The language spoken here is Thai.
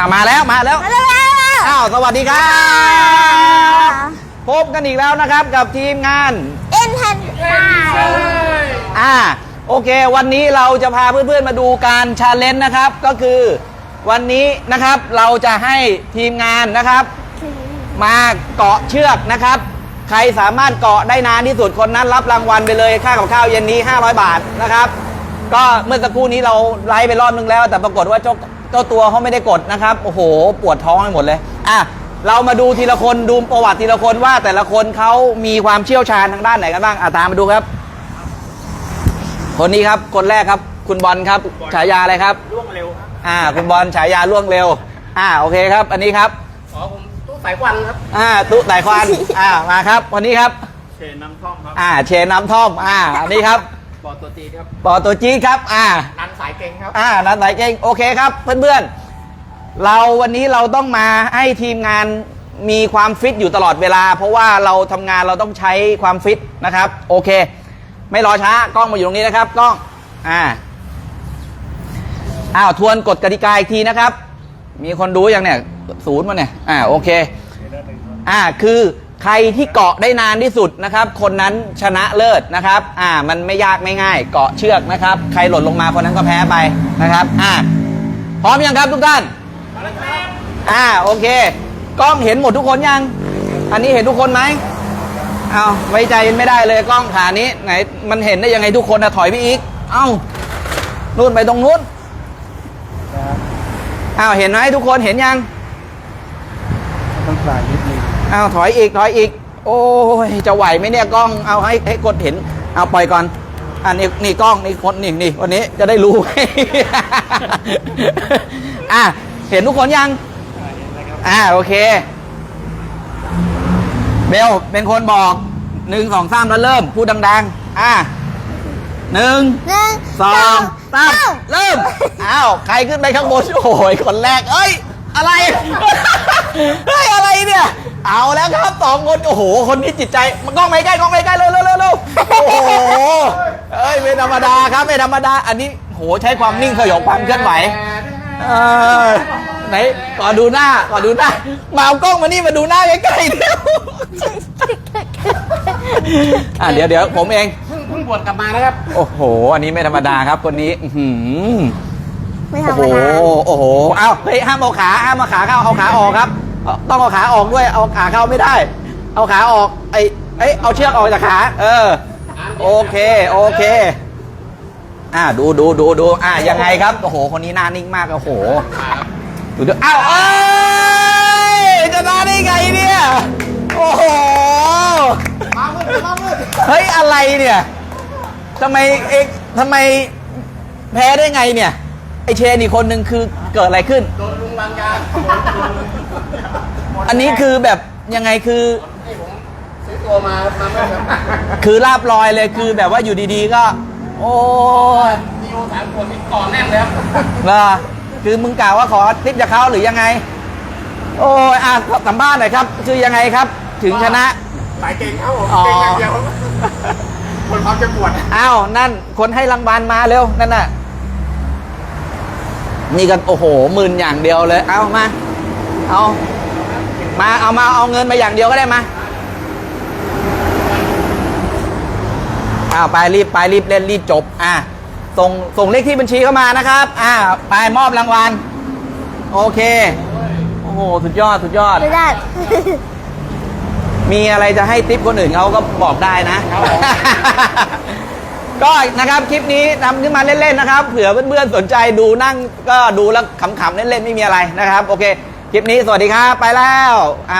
อ่ามาแล้วมาแล้วมาแล้วอ้าวสวัสดีครับพบกันอีกแล้วนะครับกับทีมงานเอ็นแผ่นป้ายอ่าโอเค วันนี้เราจะพาเพื่อนๆมาดูการชาเลนจ์นะครับ ก็คือวันนี้นะครับเราจะให้ทีมงานนะครับ มาเกาะเชือกนะครับ ใครสามารถเกาะได้นานที่สุดคนนั้นรับรางวัลไปเลยค่ากับข้าวเย็นนี้ 500 บาทนะครับ ก็เมื่อสักครู่นี้เราไลฟ์ไปรอบนึงแล้ว แต่ปรากฏว่าเจ้า เจ้าตัวเขาไม่ได้กดนะครับ โอ้โห ปวดท้องไปหมดเลย อะ เรามาดูทีละคนดูประวัติทีละคนว่าแต่ละคนเขามีความเชี่ยวชาญทางด้านไหนกันบ้าง อะตามมาดูครับ คนนี้ครับ คนแรกครับ คุณบอลครับ ฉายาอะไรครับ ล่วงเร็วครับอ่า คุณบอลฉายาล่วงเร็ว อ่า โอเคครับ อันนี้ครับ อ๋อผมตู้สายควันครับอ่า ตุ๊ไต่ควัน อ่า มาครับวันนี้ครับ เชนน้ำท่อมครับอ่า เชนน้ำท่อม อ่า อันนี้ครับบอตัวจีครับ ปอตัวจี๊ดครับ อ่านันสาย เก่งครับอ่านันไหนเก่งโอเคครับ เพื่อนๆ เราวันนี้เราต้องมาให้ทีมงานมีความฟิตอยู่ตลอดเวลา เพราะว่าเราทำงานเราต้องใช้ความฟิตนะครับ โอเค ไม่รอช้ากล้องมาอยู่ตรงนี้นะครับกล้องอ่าอ้าวทวนกฎกติกาอีกทีนะครับ มีคนดูยังเนี่ยศูนย์มาเนี่ยอ่าโอเค อ่าคือ ใครที่เกาะได้นานที่สุดนะครับ คนนั้นชนะเลิศนะครับ อ่า มันไม่ยากไม่ง่าย เกาะเชือกนะครับ ใครหล่นลงมาคนนั้นก็แพ้ไปนะครับ อ่า พร้อมยังครับทุกท่านอ่า โอเค กล้องเห็นหมดทุกคนยัง อันนี้เห็นทุกคนไหมเอาไว้ใจไม่ได้เลยกล้องขานี้ ไหน มันเห็นได้ยังไงทุกคนนะถอยไปอีก เอ้า นู่นไปตรงนู้นอ้าว เห็นไหมทุกคนเห็นยังต้องสายนิด นึงอ้าถอยอีกถอยอีก โอ้ยจะไหวไหมเนี่ยกล้องเอาให้ให้กดเห็น เอาปล่อยก่อนอันนี้นี่กล้องนี่คนนี่นี่วันนี้จะได้รู้ อะเห็นทุกคนยังอ่าโอเค เบลเป็นคนบอกหนึ่งสองสามแล้วเริ่ม พูดดัง ๆ อะหนึ่งหนึ่งสองสามเริ่ม อ้าว ใครขึ้นไปข้างบนโอ้ยคนแรก เอ้ย อะไร เฮ้ย อะไรเนี่ย เอาแล้วครับสองคนโอ้โห คนนี้จิตใจมันกล้องไม่ใกล้กล้องไม่ใกล้เร็วเร็วเร็วเร็วโอ้โหเอ้ยไม่ธรรมดาครับไม่ธรรมดา อันนี้โหใช้ความนิ่งสยบความเคลื่อนไหวเออไหนก่อนดูหน้าก่อนดูหน้ามาเอากล้องมานี่มาดูหน้าใกล้ๆเดี๋ยวอะเดี๋ยวเดี๋ยวผมเองเพิ่งเพิ่งบวชกลับมานะครับ โอ้โห อันนี้ไม่ธรรมดาครับคนนี้อื้อหือ ไม่ธรโอ้รมโหดาโอ้โห เอาเฮ้ยห้ามเอาขา ห้ามเอาขาเข้า เอาขาออกครับ เอาต้องเอาขาออกด้วย เอาขาเข้าไม่ได้ เอาขาออก ไอ้ไอ้ยเอาเชือกออกจากขา เออ โอเค โอเค อ่าดูดูดูดูอ่ายังไงครับ โอ้โห คนนี้หน้านิ่งมาก โอ้โห ดูดูอ้าวเอ้ยจะได้ได้ไงเนี่ย โอ้โห มามืดมามืดเฮ้ย อะไรเนี่ยทำไมเอกทำไมแพ้ได้ไงเนี่ย เชนอีกคนนึงคือเกิดอะไรขึ้น โดนลุงบางยาอันนี้คือแบบยังไงคือให้ผมซื้อตัวมา มาไม่ครับคือลาบลอยเลยคือแบบว่าอยู่ดีๆก็ โอ้ยดีโอสามคนนี่ก่อนแน่นเลยครับเหรอคือมึงกล่าวว่าขอทิปจากเขาหรือยังไง โอ้ยอะสัมภาษณ์หน่อยครับ คือยังไงครับ ถึงชนะ สายเก่งครับผมอ๋อเก่งอย่างเดียวคนความจะปวด อ้าว นั่นคนให้รางวัลมาเร็ว นั่นน่ะ นี่กันโอ้โหหมื่นอย่างเดียวเลย เอามา เอามาเอามาเอาเงินมาอย่างเดียวก็ได้มาอ้าวไปรีบไปรีบเล่นรีบจบ อะส่งส่งเลขที่บัญชีเข้ามานะครับ อ่า ไปมอบรางวัล โอเค โอ้โห สุดยอด สุดยอด ไม่ได้ มีอะไรจะให้ทิปคนอื่นเขาก็บอกได้นะ ก็นะครับคลิปนี้ทำขึ้นมาเล่นๆนะครับเผื่อเพื่อนๆสนใจดูนั่งก็ดูแล้วขำๆเล่นๆไม่มีอะไรนะครับ โอเค คลิปนี้สวัสดีครับไปแล้วอะ